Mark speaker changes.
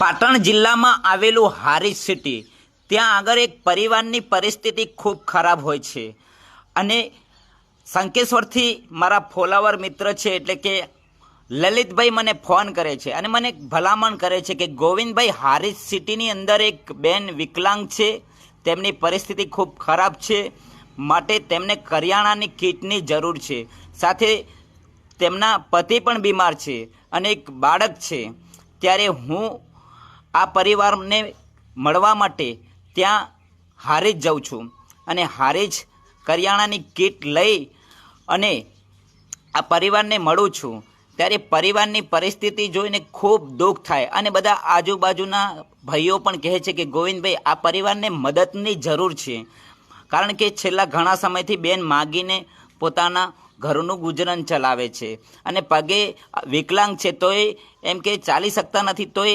Speaker 1: પાટણ જિલ્લામાં આવેલું હારીજ સિટી, ત્યાં આગળ એક પરિવારની પરિસ્થિતિ ખૂબ ખરાબ હોય છે. અને સંકેશ્વરથી મારા ફોલાવર મિત્ર છે, એટલે કે લલિતભાઈ મને ફોન કરે છે અને મને ભલામણ કરે છે કે ગોવિંદભાઈ હારીજ સિટીની અંદર એક બેન વિકલાંગ છે, તેમની પરિસ્થિતિ ખૂબ ખરાબ છે, માટે તેમને કરિયાણાની કીટની જરૂર છે. સાથે તેમના પતિ પણ બીમાર છે અને એક બાળક છે. ત્યારે હું આ પરિવારને મળવા માટે ત્યાં હારીજ જાઉં છું. અને હારીજ કરિયાણાની કીટ લઈ અને આ પરિવારને મળું છું. ત્યારે પરિવારની પરિસ્થિતિ જોઈને ખૂબ દુઃખ થાય. અને બધા આજુબાજુના ભાઈઓ પણ કહે છે કે, ગોવિંદભાઈ, આ પરિવારને મદદની જરૂર છે. કારણ કે છેલ્લા ઘણા સમયથી બેન માગીને પોતાના ઘરનું ગુજરાન ચલાવે છે. અને પગે વિકલાંગ છે તોય એમ કે ચાલી શકતા નથી તોય